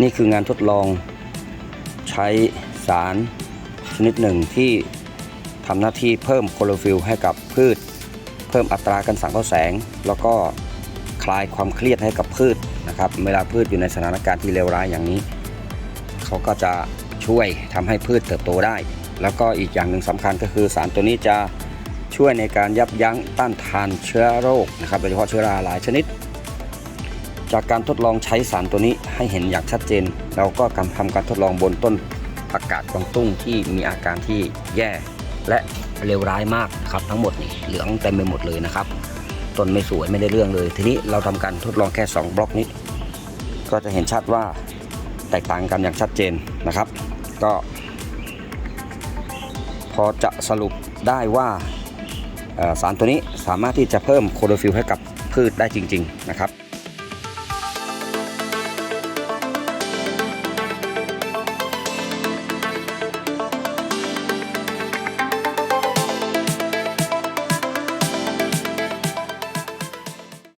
นี่คืองานทดลองใช้สารชนิดหนึ่งที่ทำหน้าที่เพิ่มโคโรฟิลให้กับพืช เพิ่มอัตราการสังเคราะห์แสง แล้วก็คลายความเครียดให้กับพืชนะครับเวลาพืชอยู่ในสถานการณ์ที่เลวร้ายอย่างนี้ เขาก็จะช่วยทำให้พืชเติบโตได้ แล้วก็อีกอย่างหนึ่งสำคัญก็คือสารตัวนี้จะช่วยในการยับยั้งต้านทานเชื้อโรคนะครับโดยเฉพาะเชื้อราหลายชนิด จากการทดลองใช้สารตัวนี้ให้เห็นอย่างชัดเจน เราก็กำทำการทดลองบนต้นผักกาดกวางตุ้งที่มีอาการที่แย่และเลวร้ายมากนะครับทั้งหมดนี่เหลืองเต็มไปหมดเลยนะครับต้นไม่สวยไม่ได้เรื่องเลย ทีนี้เราทำการทดลองแค่ 2 บล็อกนี้ ก็จะเห็นชัดว่าแตกต่างกันอย่างชัดเจนนะครับ ก็ พอจะสรุปได้ว่าสารตัวนี้สามารถที่จะเพิ่มโคโรฟิลให้กับพืชได้จริง ๆ นะครับ